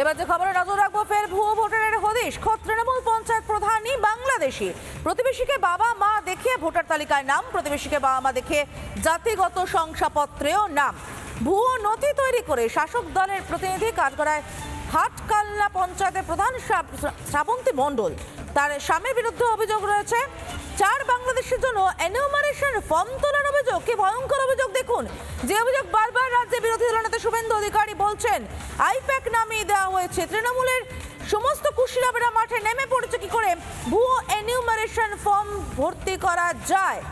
এবার যে খবরে নজর রাখব, ফের ভুয়ো ভোটারের হদিশ। খোদ তৃণমূল পঞ্চায়েত প্রধানই বাংলাদেশি। প্রতিবেশীকে বাবা মা দেখিয়ে ভোটার তালিকায় নাম, প্রতিবেশীকে বাবা মা দেখিয়ে জাতিগত শংসাপত্রেও নাম। ভুয়ো নথি তৈরি করে শাসক দলের প্রতিনিধি কাজ করায় হাটকাল্লা পঞ্চায়েতের প্রধান শ্রাবন্তী মণ্ডল। তার স্বামীর বিরুদ্ধে অভিযোগ রয়েছে চার বাংলাদেশের জন্য এনুমারেশন ফর্ম তোলার অভিযোগ। কি ভয়ঙ্কর অভিযোগ দেখুন। যে অভিযোগ বারবার রাজ্যে বিরোধী দলনেতা শুভেন্দু অধিকারী বলছেন, আইপ্যাক নামিয়ে দেওয়া হয়েছে। তৃণমূলের সমস্ত কুশীরাবেরা মাঠে নেমে পড়েছে। কি করে ভুয়ো এনিউমারেশন ফর্ম ভর্তি করা যায়?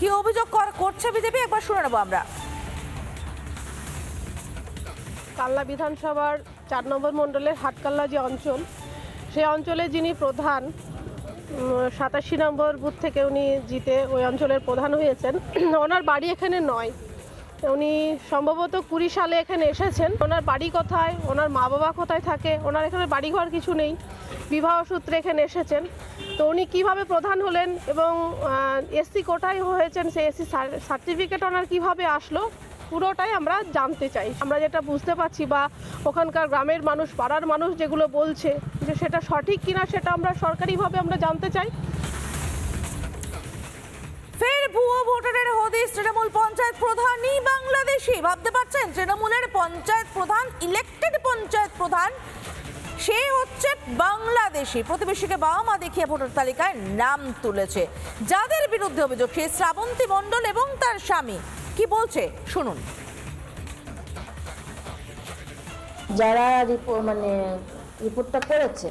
কি অভিযোগ কর- করছে বিজেপি? একবার শুনে নেব আমরা। কাল্লা বিধানসভার চার নম্বর মণ্ডলের হাটকাল্লা যে অঞ্চল, সেই অঞ্চলে যিনি প্রধান সাতাশি নম্বর বুথ থেকে উনি জিতে ওই অঞ্চলের প্রধান হয়েছেন। ওনার বাড়ি এখানে নয়। উনি সম্ভবত কুড়ি সালে এখানে এসেছেন। ওনার বাড়ি কোথায়? ওনার মা বাবা কোথায় থাকে? ওনার এখানে বাড়িঘর কিছু নেই। বিবাহ সূত্রে এখানে এসেছেন। তো উনি কীভাবে প্রধান হলেন এবং এসসি কোটায় হয়েছেন, সেই এসসি সার্টিফিকেট ওনার কীভাবে আসলো? পুরোটাই আমরা জানতে চাই। আমরা যেটা বুঝতে পারছি বা ওখানকার গ্রামের মানুষ, পাড়ার মানুষ যেগুলো বলছে যে সেটা সঠিক কিনা সেটা আমরা সরকারিভাবে আমরা জানতে চাই। ফের ভুয়ো ভোটারের হদিস তৃণমূল পঞ্চায়েত প্রধানই বাংলাদেশি। ভাবতে পারছেন? তৃণমূলের পঞ্চায়েত প্রধান ইলেক্টেড পঞ্চায়েত প্রধান, সে হচ্ছে বাংলাদেশি। প্রতিবেশীকে বাবা মা দেখিয়ে ভোটার তালিকায় নাম তুলেছে। যাদের বিরুদ্ধে অভিযোগ, সে শ্রাবন্তী মণ্ডল এবং তার স্বামী। কি বলছে? শুনুন। যারা মানে রিপোর্টটা করেছে,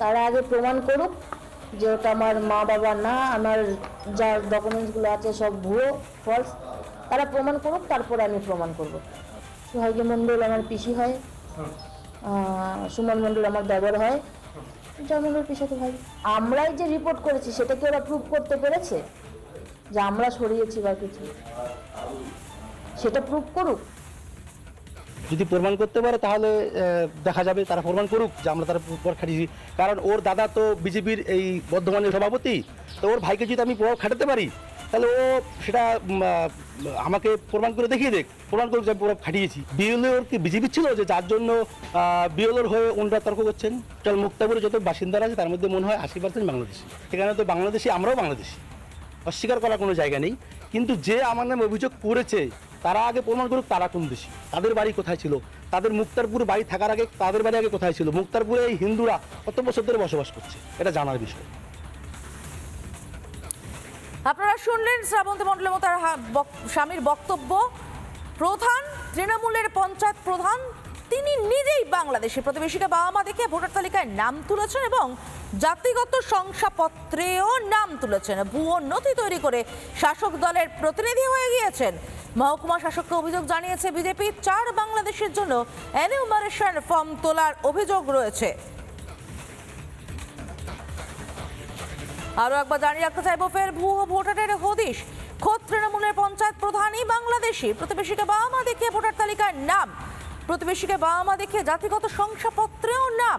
তারা আগে প্রমাণ করুক যে ওটা আমার মা বাবা না, আমার যা ডকুমেন্টসগুলো আছে সব ভুয়ো ফলস তারা প্রমাণ করুক, তারপরে আমি প্রমাণ করব। সুহাগী মণ্ডল আমার পিসি হয়। সুমন মণ্ডল আমার দেবর হয়। মণ্ডল পিসাতে ভাই। আমরাই যে রিপোর্ট করেছি, সেটা কি ওরা প্রুভ করতে পেরেছে? যে আমরা সরিয়েছি বা কিছু? সেটা প্রুভ করুক। যদি প্রমাণ করতে পারে, তাহলে দেখা যাবে তারা প্রমাণ করুক যে আমরা তারা প্রভাব খাটিয়েছি। কারণ ওর দাদা তো বিজেপির এই বর্ধমানের সভাপতি, তো ওর ভাইকে যদি আমি প্রভাব খাটাতে পারি, তাহলে ও সেটা আমাকে প্রমাণ করে দেখিয়ে দেখ। প্রমাণ করুক যে আমি প্রভাব খাটিয়েছি। বিএলওর কি বিজেপি ছিল যে যার জন্য বিএলওর হয়ে ওনরা তর্ক করছেন? চল, মুক্তাপুরে যত বাসিন্দারা আছে, তার মধ্যে মনে হয় আশি পার্সেন্ট বাংলাদেশি। সেখানে তো বাংলাদেশি, আমরাও বাংলাদেশি। অস্বীকার করার কোনো জায়গা নেই। কিন্তু যে আমার নামে অভিযোগ করেছে তারা আগে প্রমাণ করুক তারা কোন দেশি। তাদের বাড়ি কোথায় ছিল? তাদের মুক্তারপুর বাড়ি থাকার আগে তাদের বাড়ি আগে কোথায় ছিল? মুক্তারপুরে এই হিন্দুরা কত বছর ধরে বসবাস করছে? এটা জানার বিষয়। আপনারা শুনলেন শ্রাবন্তী তার বক- স্বামীর বক্তব্য। প্রধান, তৃণমূলের পঞ্চায়েত প্রধান, তিনি নিজেই বাংলাদেশের প্রতিবেশীকে বাবা মা দেখে ভোটার তালিকায় নাম তুলেছেন এবং জাতিগত শংসাপত্রেও নাম তুলেছেন। ভুয়ো নথি তৈরি করে শাসক দলের প্রতিনিধি হয়ে গিয়েছেন। মহকুমা শাসককে অভিযোগ জানিয়েছে বিজেপি, চার বাংলাদেশের জন্য এনিউমারেশন ফর্ম তোলার অভিযোগ রয়েছে। আরও একবার জানিয়ে রাখতে চাইব, ফের ভুয়ো ভোটারের হদিশ। খোদ তৃণমূলের পঞ্চায়েত প্রধানই বাংলাদেশি। প্রতিবেশীকে বাবা মা দেখিয়ে ভোটার তালিকায় নাম। প্রতিবেশীকে বাবা মা দেখিয়ে জাতিগত শংসাপত্রেও নাম।